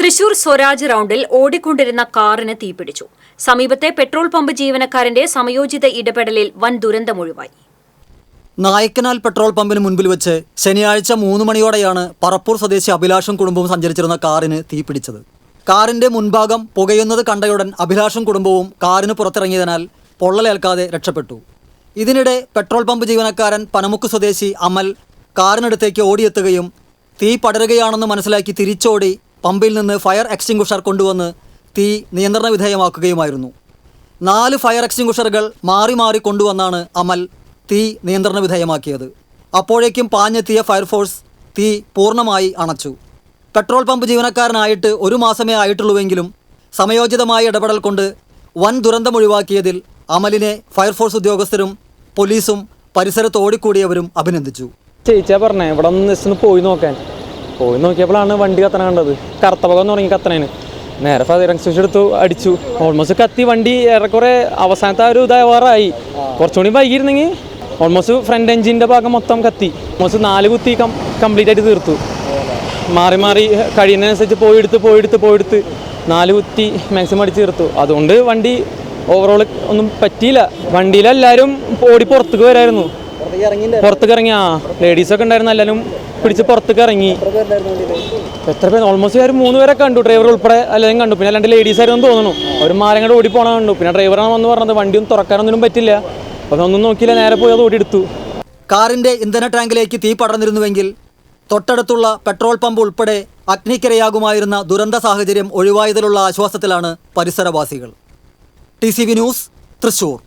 തൃശൂർ സ്വരാജ് റൌണ്ടിൽ ഓടിക്കൊണ്ടിരുന്ന കാറിന് തീപിടിച്ചു. സമീപത്തെ പെട്രോൾ പമ്പ് ജീവനക്കാരന്റെ സമയോചിത ഇടപെടലിൽ വൻ ദുരന്തമൊഴിവായി നായക്കനാൽ പെട്രോൾ പമ്പിന് മുൻപിൽ വെച്ച് ശനിയാഴ്ച മൂന്ന് മണിയോടെയാണ് പറപ്പൂർ സ്വദേശി അഭിലാഷും കുടുംബവും സഞ്ചരിച്ചിരുന്ന കാറിന് തീപിടിച്ചത്. കാറിന്റെ മുൻഭാഗം പുകയുന്നത് കണ്ടയുടൻ അഭിലാഷും കുടുംബവും കാറിന് പുറത്തിറങ്ങിയതിനാൽ പൊള്ളലേൽക്കാതെ രക്ഷപ്പെട്ടു. ഇതിനിടെ പെട്രോൾ പമ്പ് ജീവനക്കാരൻ പനമുക്ക് സ്വദേശി അമൽ കാറിനടുത്തേക്ക് ഓടിയെത്തുകയും തീ പടരുകയാണെന്ന് മനസ്സിലാക്കി തിരിച്ചോടി പമ്പിൽ നിന്ന് ഫയർ എക്സ്റ്റിംഗുഷർ കൊണ്ടുവന്ന് തീ നിയന്ത്രണ വിധേയമാക്കുകയുമായിരുന്നു. നാല് ഫയർ എക്സ്റ്റിംഗുഷറുകൾ മാറി മാറി കൊണ്ടുവന്നാണ് അമൽ തീ നിയന്ത്രണ വിധേയമാക്കിയത്. അപ്പോഴേക്കും പാഞ്ഞെത്തിയ ഫയർഫോഴ്സ് തീ പൂർണമായി അണച്ചു. പെട്രോൾ പമ്പ് ജീവനക്കാരനായിട്ട് ഒരു മാസമേ ആയിട്ടുള്ളൂവെങ്കിലും സമയോചിതമായ ഇടപെടൽ കൊണ്ട് വൻ ദുരന്തം ഒഴിവാക്കിയതിൽ അമലിനെ ഫയർഫോഴ്സ് ഉദ്യോഗസ്ഥരും പോലീസും പരിസരത്ത് ഓടിക്കൂടിയവരും അഭിനന്ദിച്ചു. ചേച്ചിയാ പറഞ്ഞേ ഇവിടെ ഒന്ന് പോയി നോക്കാൻ. പോയി. നോക്കിയപ്പോഴാണ് വണ്ടി കത്തണ കണ്ടത്. കറുത്ത പകം ഒന്ന് തുടങ്ങി കത്തണേന്. നേരെ ഫയർ എക്സ്റ്റിംഗ്വിഷർ എടുത്തു അടിച്ചു. ഓൾമോസ്റ്റ് കത്തി വണ്ടി ഏറെക്കുറെ അവസാനത്തെ ആ ഒരു ഇതാവാറായി. കുറച്ചുകൂടി വൈകിയിരുന്നെങ്കിൽ ഓൾമോസ്റ്റ് ഫ്രണ്ട് എഞ്ചിന്റെ ഭാഗം മൊത്തം കത്തി. ഓൾമോസ്റ്റ് നാല് കുത്തി കം കംപ്ലീറ്റ് ആയിട്ട് തീർത്തു. മാറി മാറി കഴിയുന്നതിനനുസരിച്ച് പോയെടുത്ത് പോയെടുത്ത് പോയെടുത്ത് നാല് കുത്തി മാക്സിമം അടിച്ച് തീർത്തു. അതുകൊണ്ട് വണ്ടി ഓവറോൾ ഒന്നും പറ്റിയില്ല. വണ്ടിയിലെല്ലാവരും ഓടി പുറത്തേക്ക് വരായിരുന്നു. പുറത്തേക്ക് ഇറങ്ങി ആ ലേഡീസൊക്കെ ഉണ്ടായിരുന്നു എല്ലാവരും പിടിച്ച് പുറത്തേക്ക് ഇറങ്ങി എത്ര പേര്? ഓൾമോസ്റ്റ് ഒരു മൂന്ന് പേരെ കണ്ടു ഡ്രൈവർ ഉൾപ്പെടെ എല്ലാവരും കണ്ടു. പിന്നെ രണ്ട് ലേഡീസ് ആയിരുന്നു തോന്നുന്നു. അവർ മാലങ്ങടെ ഓടി പോകണം കണ്ടു. പിന്നെ ഡ്രൈവറാണ് വന്ന് പറഞ്ഞത് വണ്ടിയൊന്നും തുറക്കാനൊന്നും പറ്റില്ല. അപ്പം ഒന്നും നോക്കിയില്ല നേരെ പോയി അത് ഓടിയെടുത്തു. കാറിന്റെ ഇന്ധന ടാങ്കിലേക്ക് തീ പടർന്നിരുന്നുവെങ്കിൽ തൊട്ടടുത്തുള്ള പെട്രോൾ പമ്പ് ഉൾപ്പെടെ അഗ്നിക്കിരയാകുമായിരുന്ന ദുരന്ത സാഹചര്യം ഒഴിവായതിലുള്ള ആശ്വാസത്തിലാണ് പരിസരവാസികൾ. T C V news Thrissur.